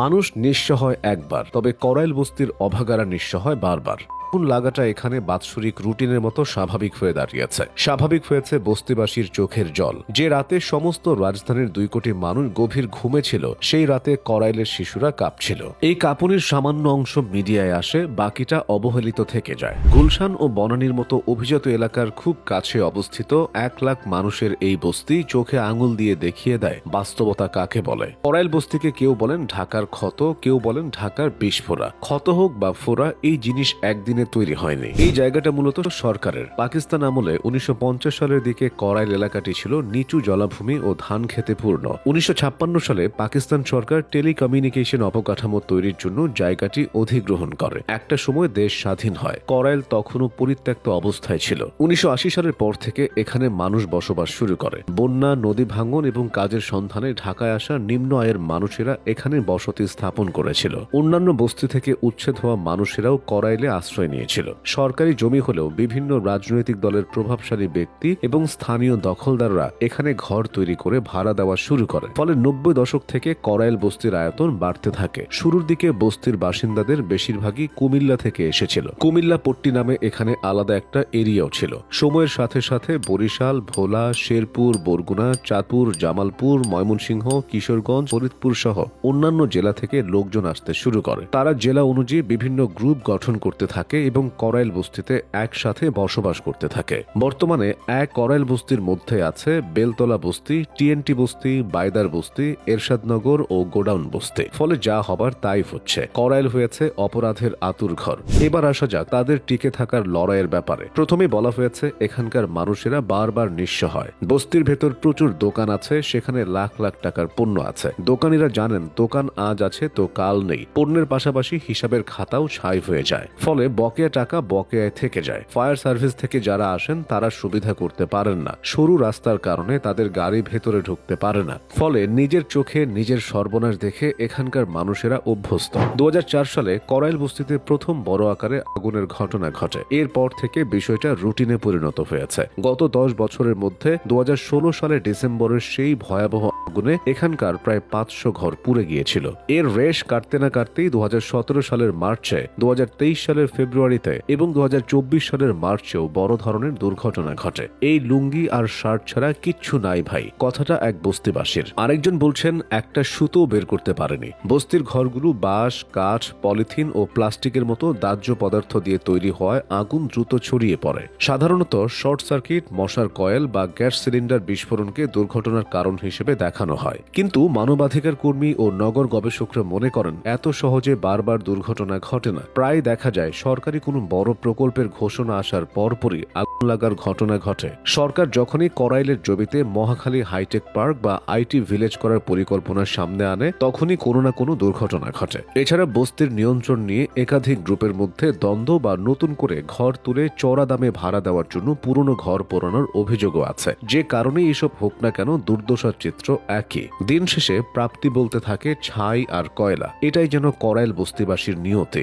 মানুষ নিঃস্ব হয় একবার তবে করাইল বস্তির অভাগারা নিঃস্ব হয় বারবার। আগুন লাগাটা এখানে বাৎসরিক রুটিনের মতো স্বাভাবিক হয়ে দাঁড়িয়েছে। স্বাভাবিক হয়েছে বস্তিবাসীর চোখের জল। যে রাতে সমস্ত রাজধানীর দুই কোটি মানুষ গভীর ঘুমে ছিল সেই রাতে করাইলের শিশুরা কাঁপছিল। এই কাঁপুনির সামান্য অংশ মিডিয়ায় আসে, বাকিটা অবহেলিত থেকে যায়। গুলশান ও বনানীর মতো অভিজাত এলাকার খুব কাছে অবস্থিত এক লাখ মানুষের এই বস্তি চোখে আঙুল দিয়ে দেখিয়ে দেয়, বাস্তবতা কাকে বলে? করাইল বস্তিকে কেউ বলেন ঢাকার ক্ষত, কেউ বলেন ঢাকার বিস্ফোরা ক্ষত হোক বা ফোরা এই জিনিস একদিনে তৈরি হয়নি। এই জায়গাটা মূলত সরকারের। পাকিস্তান আমলে উনিশশো সালের দিকে করাইল এলাকাটি ছিল নিচু জলাভূমি ও ধান খেতে পূর্ণ। উনিশশো সালে পাকিস্তান সরকার টেলিকমিউনিকেশন অবকাঠামো তৈরির জন্য জায়গাটি অধিগ্রহণ করে। একটা সময় দেশ স্বাধীন হয়। করাইল তখনও পরিত্যক্ত অবস্থায় ছিল। উনিশশো আশি সালের পর থেকে এখানে মানুষ বসবাস শুরু করে। বন্যা, নদী ভাঙন এবং কাজের সন্ধানে ঢাকায় আসা নিম্ন আয়ের মানুষেরা এখানে বসতি স্থাপন করেছিল। অন্যান্য বস্তি থেকে উচ্ছেদ হওয়া মানুষেরাও করাইলে আশ্রয় নিয়েছিল। সরকারি জমি হলেও বিভিন্ন রাজনৈতিক দলের প্রভাবশালী ব্যক্তি এবং স্থানীয় দখলদাররা এখানে ঘর তৈরি করে ভাড়া দেওয়া শুরু করে। ফলে নব্বই দশক থেকে করাইল বস্তির আয়তন বাড়তে থাকে। শুরুর দিকে বস্তির বাসিন্দাদের বেশিরভাগই কুমিল্লা থেকে এসেছিল। কুমিল্লা পট্টি নামে এখানে আলাদা একটা এরিয়াও ছিল। সময়ের সাথে সাথে বরিশাল, ভোলা, শেরপুর, বরগুনা, চাঁদপুর, জামালপুর, ময়মনসিংহ, কিশোরগঞ্জ, ফরিদপুর সহ অন্যান্য জেলা থেকে লোকজন আসতে শুরু করে। তারা জেলা অনুযায়ী বিভিন্ন গ্রুপ গঠন করতে থাকে। এবং করাইল বস্তিতে একসাথে বসবাস করতে থাকে। বর্তমানে এক করাইল বস্তির মধ্যে আছে বেলতলা বস্তি, টিএনটি বস্তি, বাইদার বস্তি, এরশাদনগর ও গোডাউন বস্তি। ফলে যা হবার তাই হচ্ছে। করাইল হয়েছে অপরাধের আতুর ঘর। এবার আসা যাক তাদের টিকে থাকার লড়াইয়ের ব্যাপারে। প্রথমে বলা হয়েছে, এখানকার মানুষেরা বারবার নিঃস্ব হয়। বস্তির ভেতর প্রচুর দোকান আছে, সেখানে লাখ লাখ টাকার পণ্য আছে। দোকানিরা জানেন, দোকান আজ আছে তো কাল নেই। পণ্যের পাশাপাশি হিসাবের খাতাও ছাই হয়ে যায়। ফলে বকেয়া টাকা বকেয়ায় থেকে যায়। ফায়ার সার্ভিস থেকে যারা আসেন, তারা সুবিধা করতে পারেন না। সরু রাস্তার কারণে তাদের গাড়ি ভেতরে ঢুকতে পারে না। ফলে নিজের চোখে নিজের সর্বনাশ দেখে এখানকার মানুষেরা অভ্যস্ত। দু হাজার চার সালে করাইল বস্তিতে প্রথম বড় আকারে আগুনের ঘটনা ঘটে। এরপর থেকে বিষয়টা রুটিনে পরিণত হয়েছে। গত দশ বছরের মধ্যে দু হাজার ষোলো সালে ডিসেম্বরের সেই ভয়াবহ আগুনে এখানকার প্রায় পাঁচশো ঘর পুড়ে গিয়েছিল। এর রেশ কাটতে না কাটতেই দু হাজার সতেরো সালের মার্চে দু হাজার তেইশ সালের ফেব্রুয়ারিতে এবং দু হাজার চব্বিশ সালের মার্চেও বড় ধরনের দুর্ঘটনা ঘটে। এই লুঙ্গি আর শার্ট ছাড়া কিচ্ছু নাই ভাই, কথাটা এক বস্তিবাসীর। আরেকজন বলছেন, একটা সুতো বের করতে পারেনি। বস্তির ঘরগুলো বাঁশ, কাঠ, পলিথিন ও প্লাস্টিকের মতো দাহ্য পদার্থ দিয়ে তৈরি হয় আগুন দ্রুত ছড়িয়ে পড়ে। সাধারণত শর্ট সার্কিট, মশার কয়েল বা গ্যাস সিলিন্ডার বিস্ফোরণকে দুর্ঘটনার কারণ হিসেবে দেখানো হয়। কিন্তু মানবাধিকার কর্মী ও নগর গবেষকরা মনে করেন, এত সহজে বারবার দুর্ঘটনা ঘটে না। প্রায় দেখা যায় সরকারি কোনো বড় প্রকল্পের ঘোষণা আসার পরপরই আগুন লাগার ঘটনা ঘটে। সরকার যখনই করাইলের জমিতে মহাখালী হাইটেক পার্ক বা আইটি ভিলেজ করার পরিকল্পনা সামনে আনে, তখনই কোনো না কোনো দুর্ঘটনা ঘটে। এছাড়া বস্তির নিয়ন্ত্রণ নিয়ে একাধিক গ্রুপের মধ্যে দ্বন্দ্ব বা নতুন করে ঘর তুলে চড়া দামে ভাড়া দেওয়ার জন্য পুরনো ঘর পোড়ানোর অভিযোগও আছে। যে কারণে এসব হোক না কেন, দুর্দশার চিত্র একই। দিন শেষে প্রাপ্তি বলতে থাকে ছাই আর কয়লা। এটাই যেন করাইল বস্তিবাসীর নিয়তে।